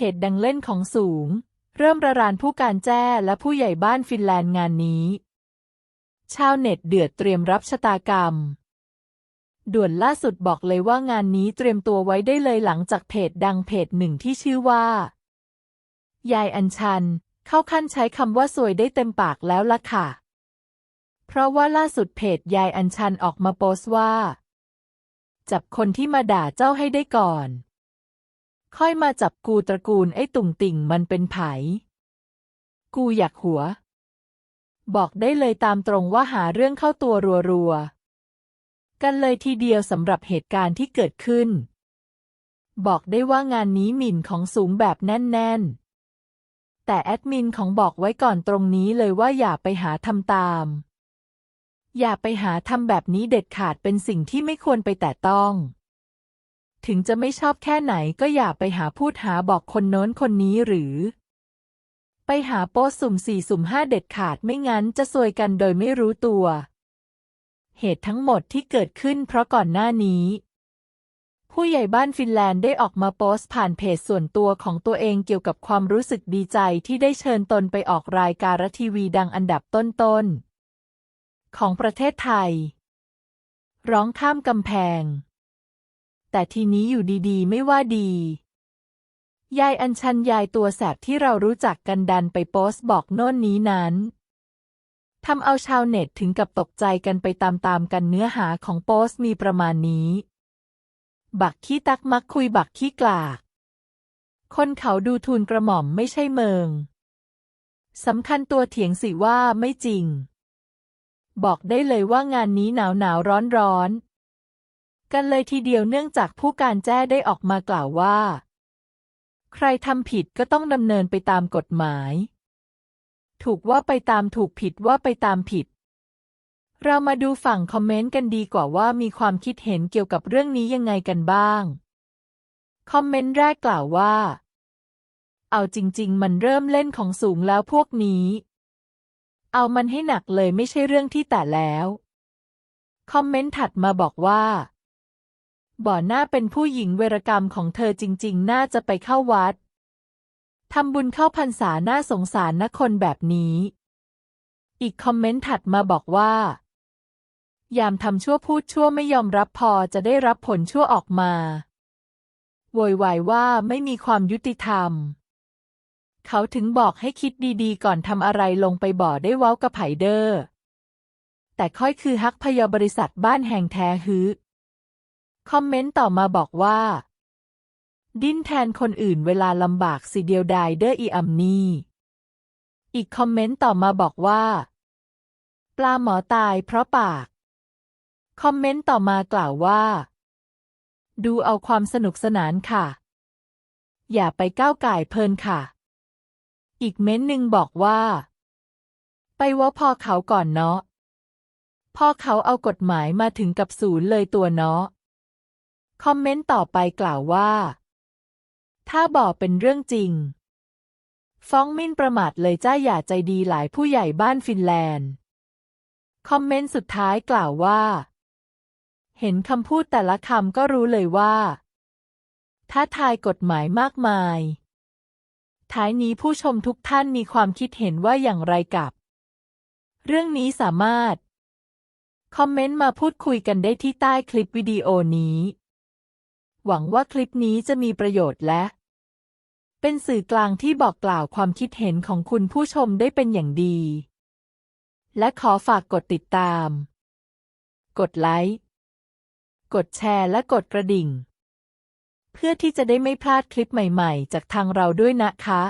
พจดังเล่นของสูง เริ่มระรานผู้การแจ้และผู้ใหญ่บ้านฟินแลนด์งานนี้ ชาวเน็ตเดือดเตรียมรับชะตากรรม ด่วนล่าสุดบอกเลยว่างานนี้เตรียมตัวไว้ได้เลยหลังจากเพจดังเพจหนึ่งที่ชื่อว่า ยายอัญชัน เข้าขั้นใช้คำว่าสวยได้เต็มปากแล้วล่ะค่ะ เพราะว่าล่าสุดเพจยายอัญชันออกมาโพสต์ว่า จับคนที่มาด่าเจ้าให้ได้ก่อน ค่อยมาจับกูตระกูลไอ้ตุ่งติ่งมันเป็นไผ กูอยากหัว บอกได้เลยตามตรงว่าหาเรื่องเข้าตัวรัวๆ กันเลยทีเดียวสำหรับเหตุการณ์ที่เกิดขึ้น บอกได้ว่างานนี้หมิ่นของสูงแบบแน่น ๆ แต่แอดมินของบอกไว้ก่อนตรงนี้เลยว่าอย่าไปหาทำตาม อย่าไปหาทำแบบนี้เด็ดขาดเป็นสิ่งที่ไม่ควรไปแตะต้อง ถึงจะไม่ชอบแค่ไหนก็อย่าไปหาพูดหาบอกคนโน้นคนนี้หรือ ไปหาโป๊สุ่มสี่สุ่มห้าเด็ดขาดไม่งั้นจะซวยกันโดยไม่รู้ตัว เหตุทั้งหมดที่เกิดขึ้นเพราะก่อนหน้านี้ผู้ใหญ่บ้านฟินแลนด์ได้ออกมาโพสต์ผ่านเพจส่วนตัวของตัวเองเกี่ยวกับความรู้สึกดีใจที่ได้เชิญตนไปออกรายการทีวีดังอันดับต้นๆ ของประเทศไทย ร้องข้ามกำแพง แต่ทีนี้อยู่ดีๆ ไม่ว่าดี ยายอัญชันยายตัวแสบที่เรารู้จักกันดันไปโพสต์บอกโน่นนี้นั้นทำเอาชาวเน็ตถึงกับตกใจกันไปตามๆกันเนื้อหาของโพสต์มีประมาณนี้ บักขี้ตักมักคุยบักขี้กลาก คนเขาดูทูลกระหม่อมไม่ใช่เมืองสำคัญตัวเถียงสิว่าไม่จริง บอกได้เลยว่างานนี้หนาวหนาวร้อนร้อน กันเลยทีเดียวเนื่องจากผู้การแจ้ได้ออกมากล่าวว่า ใครทำผิดก็ต้องดำเนินไปตามกฎหมาย ถูกว่าไปตามถูกผิดว่าไปตามผิด เรามาดูฝั่งคอมเมนต์กันดีกว่าว่ามีความคิดเห็นเกี่ยวกับเรื่องนี้ยังไงกันบ้าง คอมเมนต์แรกกล่าวว่า เอาจริง ๆ มันเริ่มเล่นของสูงแล้วพวกนี้เอามันให้หนักเลยไม่ใช่เรื่องที่แต่แล้ว คอมเมนต์ถัดมาบอกว่า บ่อหน้าเป็นผู้หญิงเวรกรรมของเธอจริง ๆ น่าจะไปเข้าวัดทำบุญเข้าพรรษาน่าสงสารนะคนแบบนี้ อีกคอมเมนต์ถัดมาบอกว่า ยามทำชั่วพูดชั่วไม่ยอมรับพอจะได้รับผลชั่วออกมาโวยวายว่าไม่มีความยุติธรรม เขาถึงบอกให้คิดดีๆ ก่อนทำอะไรลงไปบ่อได้เว้ากระไผเดอร์แต่ค่อยคือฮักพยอบริษัทบ้านแห่งแท้ฮือ คอมเมนต์ต่อมาบอกว่า ดิ้นแทนคนอื่นเวลาลำบากสิเดียวดายเดออีอัมนี่ อีกคอมเมนต์ต่อมาบอกว่า ปลาหมอตายเพราะปาก คอมเมนต์ต่อมากล่าวว่า ดูเอาความสนุกสนานค่ะ อย่าไปก้าวไก่เพลินค่ะ อีกเม้นต์หนึ่งบอกว่า ไปว่าพอเขาก่อนเนาะพอเขาเอากฎหมายมาถึงกับศูนย์เลยตัวเนาะ คอมเมนต์ต่อไปกล่าวว่า ถ้าบอกเป็นเรื่องจริง ฟ้องมิ่นประมาทเลยจ้าอย่าใจดีหลายผู้ใหญ่บ้านฟินแลนด์ คอมเมนต์สุดท้ายกล่าวว่า เห็นคำพูดแต่ละคำก็รู้เลยว่าท้าทายกฎหมายมากมาย ท้ายนี้ผู้ชมทุกท่านมีความคิดเห็นว่าอย่างไรกับ เรื่องนี้สามารถ คอมเมนต์มาพูดคุยกันได้ที่ใต้คลิปวิดีโอนี้ หวังว่าคลิปนี้จะมีประโยชน์และ เป็นสื่อกลางที่บอกกล่าวความคิดเห็นของคุณผู้ชมได้เป็นอย่างดี และขอฝากกดติดตาม กดไลค์ กดแชร์และกดกระดิ่ง เพื่อที่จะได้ไม่พลาดคลิปใหม่ ๆ จากทางเราด้วยนะคะ